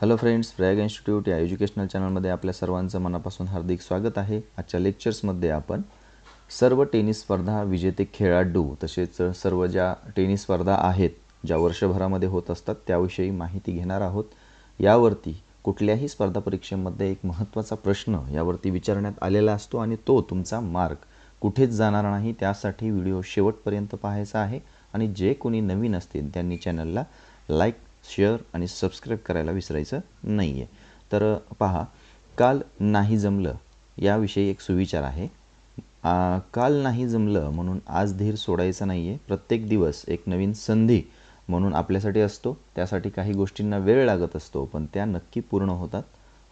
Hello friends Prayag institute या educational चॅनलमध्ये आपल्या सर्वांचं मनापासून हार्दिक स्वागत आहे. आजच्या लेक्चर्समध्ये आपण सर्व टेनिस स्पर्धा विजेते खेळाडू तसेच सर्व ज्या टेनिस स्पर्धा आहेत ज्या वर्षभरामध्ये होत असतात त्याविषयी माहिती घेणार आहोत. यावरती कुठल्याही स्पर्धा परीक्षेमध्ये एक महत्त्वाचा प्रश्न यावरती विचारण्यात आलेला असतो आणि तो तुमचा मार्क कुठेच जाणार नाही त्यासाठी व्हिडिओ शेवटपर्यंत पाहायचा आहे. आणि जे कोणी नवीन असतील त्यांनी चॅनलला लाईक शेअर आणि सबस्क्राईब करायला विसरायचं नाही आहे तर पहा काल नाही जमलं याविषयी एक सुविचार आहे. काल नाही जमलं म्हणून आज धीर सोडायचा नाही आहे प्रत्येक दिवस एक नवीन संधी म्हणून आपल्यासाठी असतो. त्यासाठी काही गोष्टींना वेळ लागत असतो पण त्या नक्की पूर्ण होतात.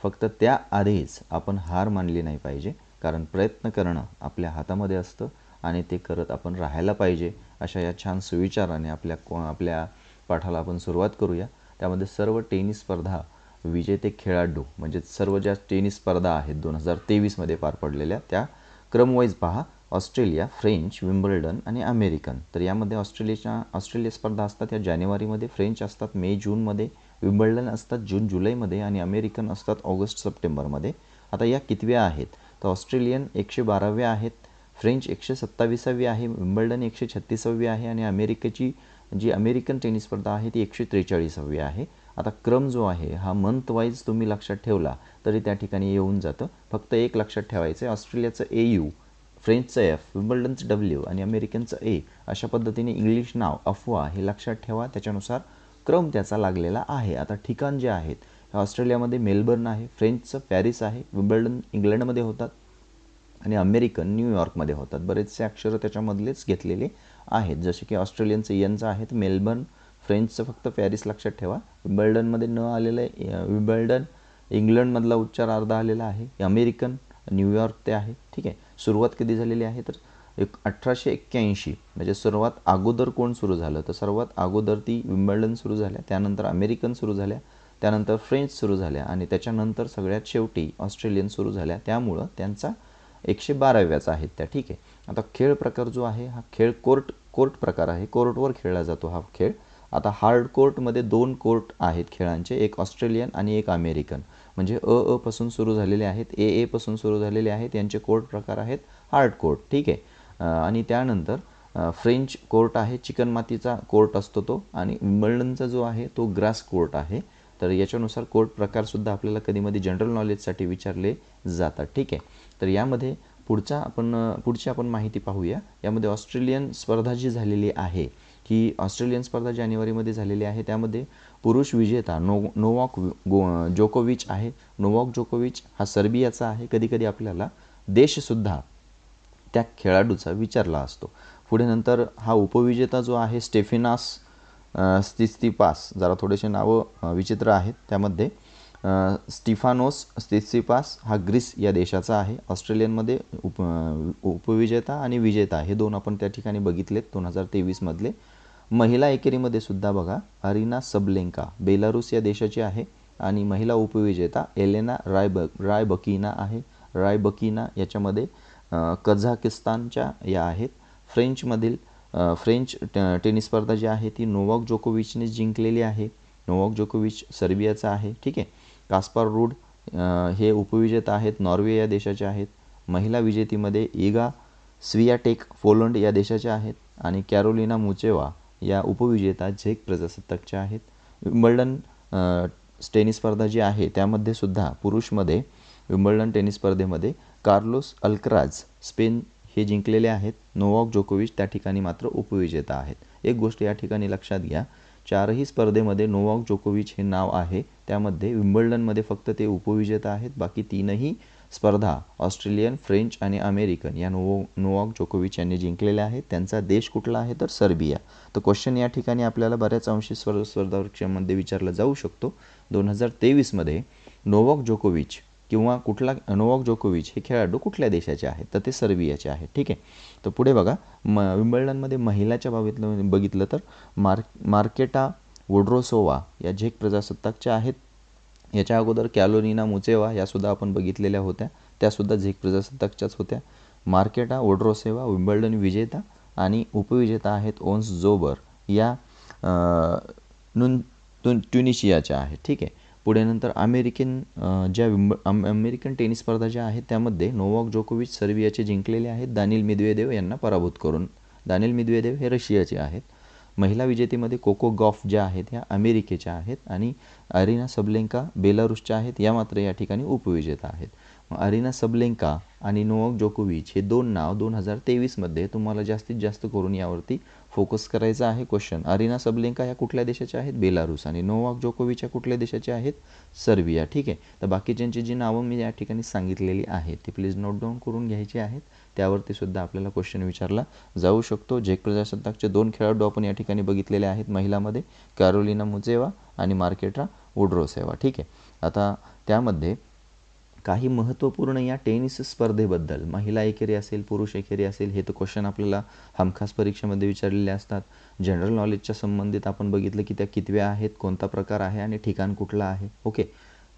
फक्त त्याआधीच आपण हार मानली नाही पाहिजे कारण प्रयत्न करणं आपल्या हातामध्ये असतं आणि ते करत आपण राहायला पाहिजे अशा या छान सुविचाराने आपल्या को आपल्या पाठाला आपण सुरुवात करूया. त्यामध्ये सर्व टेनिस स्पर्धा विजेते खेळाडू म्हणजे सर्व ज्या टेनिस स्पर्धा आहेत दोन हजार तेवीसमध्ये पार पडलेल्या त्या क्रमवाईज पहा. ऑस्ट्रेलिया फ्रेंच विम्बल्डन आणि अमेरिकन. तर यामध्ये ऑस्ट्रेलियाच्या ऑस्ट्रेलिया स्पर्धा असतात या जानेवारीमध्ये फ्रेंच असतात मे जूनमध्ये विम्बल्डन असतात जून जुलैमध्ये आणि अमेरिकन असतात ऑगस्ट सप्टेंबरमध्ये. आता या कितव्या आहेत? तर ऑस्ट्रेलियन एकशे बाराव्या आहेत फ्रेंच एकशे सत्तावीसावी आहे विम्बल्डन एकशे छत्तीसावी आहे आणि अमेरिकेची जी अमेरिकन टेनिस स्पर्धा आहे ती एकशे त्रेचाळीसावी आहे. आता क्रम जो आहे हा मंथ वाईज तुम्ही लक्षात ठेवला तरी त्या ठिकाणी येऊन जातं. फक्त एक लक्षात ठेवायचं आहे ऑस्ट्रेलियाचं ए यू फ्रेंचचं एफ विम्बल्डनचं डब्ल्यू आणि अमेरिकनचं ए अशा पद्धतीने इंग्लिश नाव अफवा हे लक्षात ठेवा. त्याच्यानुसार क्रम त्याचा लागलेला आहे. आता ठिकाण जे आहेत ऑस्ट्रेलियामध्ये मेलबर्न आहे फ्रेंचचं पॅरिस आहे विम्बल्डन इंग्लंडमध्ये होतात आणि अमेरिकन न्यूयॉर्कमध्ये होतात. बरेचसे अक्षरं त्याच्यामधलेच घेतलेले आहेत. जसे की ऑस्ट्रेलियनचं यनचं आहेत मेलबर्न फ्रेंचचं फक्त पॅरिस लक्षात ठेवा. विबल्डनमध्ये न आलेलं आहे विबल्डन इंग्लंडमधला उच्चार अर्धा आलेला आहे. अमेरिकन न्यूयॉर्क ते आहे. ठीक आहे. सुरुवात कधी झालेली आहे? तर एक अठराशे एक्क्याऐंशी म्हणजे सर्वात अगोदर कोण सुरू झालं? तर सर्वात अगोदर ती विम्बल्डन सुरू झाल्या. त्यानंतर अमेरिकन सुरू झाल्या. त्यानंतर फ्रेंच सुरू झाल्या. आणि त्याच्यानंतर सगळ्यात शेवटी ऑस्ट्रेलियन सुरू झाल्या. त्यामुळं त्यांचा एकशे बाराव्याच आहेत त्या. ठीक आहे. आता खेळ प्रकार जो आहे हा खेळ कोर्ट कोर्ट प्रकार आहे. कोर्टवर खेळला जातो हा खेळ. आता हार्ड कोर्टमध्ये दोन कोर्ट आहेत खेळांचे एक ऑस्ट्रेलियन आणि एक अमेरिकन. म्हणजे अ अ पासून सुरू झालेले आहेत ए ए पासून सुरू झालेले आहेत यांचे कोर्ट प्रकार आहेत हार्ड कोर्ट. ठीक आहे. आणि त्यानंतर फ्रेंच कोर्ट आहे चिकन मातीचा कोर्ट असतो तो. आणि विम्बल्डनचा जो आहे तो ग्रास कोर्ट आहे. तर याच्यानुसार कोर्ट प्रकारसुद्धा आपल्याला कधीमध्ये जनरल नॉलेजसाठी विचारले जातात. ठीक आहे? तर यामध्ये पुढचा आपण पुढची आपण माहिती पाहूया. यामध्ये ऑस्ट्रेलियन स्पर्धा जी झालेली आहे ही ऑस्ट्रेलियन स्पर्धा जानेवारीमध्ये झालेली आहे. त्यामध्ये पुरुष विजेता नो नोवॉक गो जोकोविच आहे. नोवॉक जोकोविच हा सर्बियाचा आहे. कधीकधी आपल्याला देशसुद्धा त्या खेळाडूचा विचारला असतो. पुढे नंतर हा उपविजेता जो आहे स्टेफिनास स्तिस्तिपास जरा थोडेसे नावं विचित्र आहेत त्यामध्ये. स्टिफानोस स्तिस्तिपास हा ग्रीस या देशाचा आहे. ऑस्ट्रेलियनमध्ये उप उपविजेता आणि विजेता. हे दोन आपण त्या ठिकाणी बघितलेत दोन हजार तेवीसमधले महिला एकेरीमध्ये सुद्धा बघा अरिना सबलेंका बेलारूस या देशाची आहे आणि महिला उपविजेता एलेना रायब रायबकीना आहे. रायबकीना याच्यामध्ये कझाकिस्तानच्या या आहेत. फ्रेंचमधील फ्रेंच टेनिस स्पर्धा जी आहे ती नोवाक जोकोविचने जिंकलेली आहे. नोवाक जोकोविच सर्बियाचा आहे. ठीक आहे? कास्पार रूड हे उपविजेता आहेत. नॉर्वे या देशाचे आहेत. महिला विजेतीमध्ये इगा स्वियाटेक पोलंड या देशाच्या आहेत. आणि कॅरोलिना मुचेवा या उपविजेता झेक प्रजासत्ताकच्या आहेत. विम्बल्डन टेनिस स्पर्धा जी आहे त्यामध्ये सुद्धा पुरुषमध्ये विम्बल्डन टेनिस स्पर्धेमध्ये कार्लोस अल्कराज स्पेन हे जिंकलेले आहेत. नोवॉक जोकोविच त्या ठिकाणी मात्र उपविजेता आहेत. एक गोष्ट या ठिकाणी लक्षात घ्या. चारही स्पर्धेमध्ये नोवॉक जोकोविच हे नाव आहे. त्यामध्ये विम्बल्डनमध्ये फक्त ते उपविजेता आहेत. बाकी तीनही स्पर्धा ऑस्ट्रेलियन फ्रेंच आणि अमेरिकन या नोवो नोवॉक जोकोविच यांनी जिंकलेल्या आहेत. त्यांचा देश कुठला आहे तर सर्बिया. तर क्वेश्चन या ठिकाणी आपल्याला बऱ्याच अंशी स्पर्धा स्पर्धा परीक्षांमध्ये विचारला जाऊ शकतो. दोन हजार तेवीसमध्ये नोवॉक जोकोविच किंवा कुठला नोवाक जोकोविच हे खेळाडू कुठल्या देशाचे आहेत? तर ते सर्बियाचे आहेत. ठीक आहे? तर पुढे बघा. म विम्बल्डनमध्ये महिलाच्या बाबतीतलं बघितलं तर मार्क मार्केटा वोड्रोसोवा या झेक प्रजासत्ताकच्या आहेत. याच्या अगोदर कॅलोनिना मुचेवा यासुद्धा आपण बघितलेल्या होत्या. त्यासुद्धा झेक प्रजासत्ताकच्याच होत्या. मार्केटा वोड्रोसेवा विम्बल्डन विजेता आणि उपविजेता आहेत ओन्स जोबर या नुन ट्युनिशियाच्या आहेत. ठीक आहे? पुढे नंतर अमेरिकन ज्या विंब अम- अमेरिकन टेनिस स्पर्धा ज्या आहेत त्यामध्ये नोवाक जोकोविच सर्बियाचे जिंकलेले आहेत. दानिल मिद्वेदेव यांना पराभूत करून. दानिल मिद्वेदेव हे रशियाचे आहेत. महिला विजेतेमध्ये कोको गॉफ ज्या आहेत ह्या अमेरिकेच्या आहेत आणि अरिना सबलेंका बेलारुसच्या आहेत या मात्र या ठिकाणी उपविजेता आहेत. अरिना सबलेंका आणि नोवाक जोकोविच हे दोन नाव दोन हजार तेवीसमध्ये तुम्हाला जास्तीत जास्त करून यावरती फोकस करायचा आहे क्वेश्चन. अरिना सबलेंका ह्या कुठल्या देशाच्या आहेत? बेलारूस. आणि नोवाक जोकोविच या कुठल्या देशाच्या आहेत? सर्बिया. ठीक आहे? तर बाकीच्यांची जी नावं मी या ठिकाणी सांगितलेली आहेत ती प्लीज नोट डाऊन करून घ्यायची आहेत. त्यावरती सुद्धा आपल्याला क्वेश्चन विचारला जाऊ शकतो. झेक प्रजासत्ताकचे दोन खेळाडू आपण या ठिकाणी बघितलेले आहेत महिलामध्ये कॅरोलिना मुजेवा आणि मार्केट्रा उड्रोसेवा ठीक आहे? आता त्यामध्ये काही महत्त्वपूर्ण या टेनिस स्पर्धेबद्दल महिला एकेरी असेल पुरुष एकेरी असेल हे तर क्वेश्चन आपल्याला हमखास परीक्षेमध्ये विचारलेले असतात. जनरल नॉलेजच्या संबंधित आपण बघितलं की त्या कितव्या आहेत कोणता प्रकार आहे आणि ठिकाण कुठलं आहे. ओके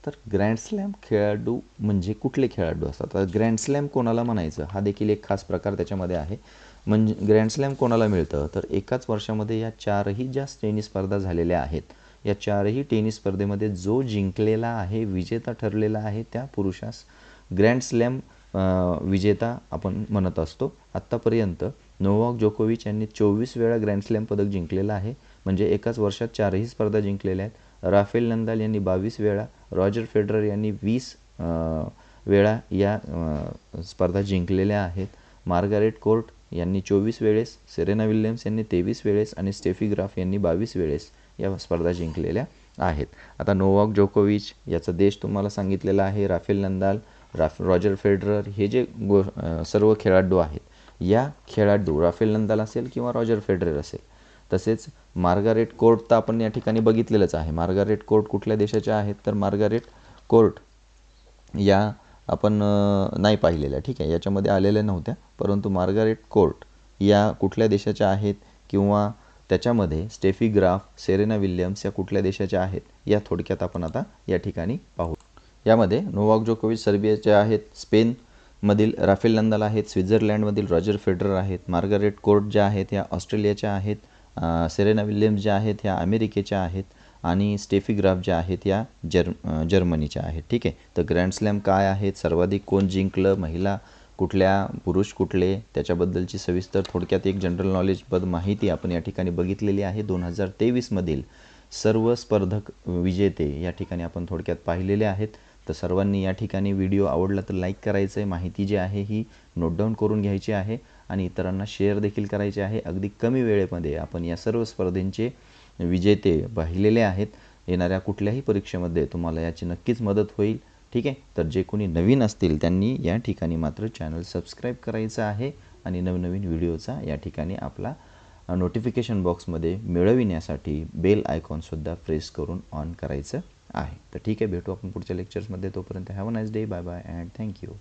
तर ग्रँड स्लॅम खेळाडू म्हणजे कुठले खेळाडू असतात? ग्रँड स्लॅम कोणाला म्हणायचं? हा देखील एक खास प्रकार त्याच्यामध्ये आहे. म्हणजे ग्रँड स्लॅम कोणाला मिळतं? तर एकाच वर्षामध्ये या चारही ज्या टेनिस स्पर्धा झालेल्या आहेत या चारही टेनिस स्पर्धेमध्ये जो जिंकलेला आहे विजेता ठरलेला आहे त्या पुरुषास ग्रँड स्लॅम विजेता आपण म्हणत असतो. आत्तापर्यंत नोवाक जोकोविच यांनी चोवीस वेळा ग्रँड स्लॅम पदक जिंकलेलं आहे. म्हणजे एकाच वर्षात चारही स्पर्धा जिंकलेल्या आहेत. राफेल नंदाल यांनी बावीस वेळा रॉजर फेडरर यांनी वीस वेळा या स्पर्धा जिंकलेल्या आहेत. मार्गारेट कोर्ट यांनी चोवीस वेळेस सेरेना विल्यम्स यांनी तेवीस वेळेस आणि स्टेफी ग्राफ यांनी बावीस वेळेस. या स्पर्धा जिंकलेल्या आहेत. आता नोवाक जोकोविच याचा देश तुम्हाला सांगितलेला आहे Rafael Nadal Rafa Roger Federer हे जे गो सर्व खेळाडू आहेत या खेळाडू राफेल नंदाल असेल किंवा रॉजर फेडरर असेल तसेच मार्गारेट कोर्ट तर आपण या ठिकाणी बघितलेलंच आहे. मार्गारेट कोर्ट कुठल्या देशाच्या आहेत तर मार्गारेट कोर्ट या आपण नाही पाहिलेल्या. ठीक आहे याच्यामध्ये आलेल्या नव्हत्या परंतु मार्गारेट कोर्ट या कुठल्या देशाच्या आहेत किंवा त्याच्यामध्ये स्टेफी ग्राफ सेरेना विल्यम्स या कुठल्या देशाच्या आहेत या थोडक्यात आपण आता या ठिकाणी पाहू. यामध्ये नोवाक जोकोविच सर्बियाचे आहेत स्पेनमधील राफेल नंदाल आहेत स्वित्झर्लंडमधील रॉजर फेडरर आहेत मार्गारेट कोर्ट ज्या आहेत ह्या ऑस्ट्रेलियाच्या आहेत सेरेना विल्यम्स ज्या आहेत ह्या अमेरिकेच्या आहेत आणि स्टेफी ग्राफ ज्या आहेत या जर्म जर्मनीच्या आहेत. ठीक आहे? तर ग्रँड स्लॅम काय आहेत? सर्वाधिक कोण जिंकलं? महिला कुठल्या पुरुष कुठले त्याच्याबद्दलची सविस्तर थोडक्यात एक जनरल नॉलेजबद्द माहिती आपण या ठिकाणी बघितलेली आहे. दोन हजार तेवीसमधील सर्व स्पर्धक विजेते या ठिकाणी आपण थोडक्यात पाहिलेले आहेत. तर सर्वांनी या ठिकाणी व्हिडिओ आवडला तर लाईक करायचं आहे माहिती जी आहे ही नोट डाऊन करून घ्यायची आहे आणि इतरांना शेअर देखील करायचे आहे. अगदी कमी वेळेमध्ये आपण या सर्व स्पर्धेंचे विजेते पाहिलेले आहेत. येणाऱ्या कुठल्याही परीक्षेमध्ये तुम्हाला याची नक्कीच मदत होईल. ठीक आहे? तर जे कोणी नवीन असतील त्यांनी या ठिकाणी मात्र चॅनल सबस्क्राईब करायचं आहे आणि नवनवीन व्हिडिओचा या ठिकाणी आपला नोटिफिकेशन बॉक्समध्ये मिळविण्यासाठी बेल आयकॉनसुद्धा प्रेस करून ऑन करायचं आहे. तर ठीक आहे भेटू आपण पुढच्या लेक्चर्समध्ये तोपर्यंत have a nice day bye bye and thank you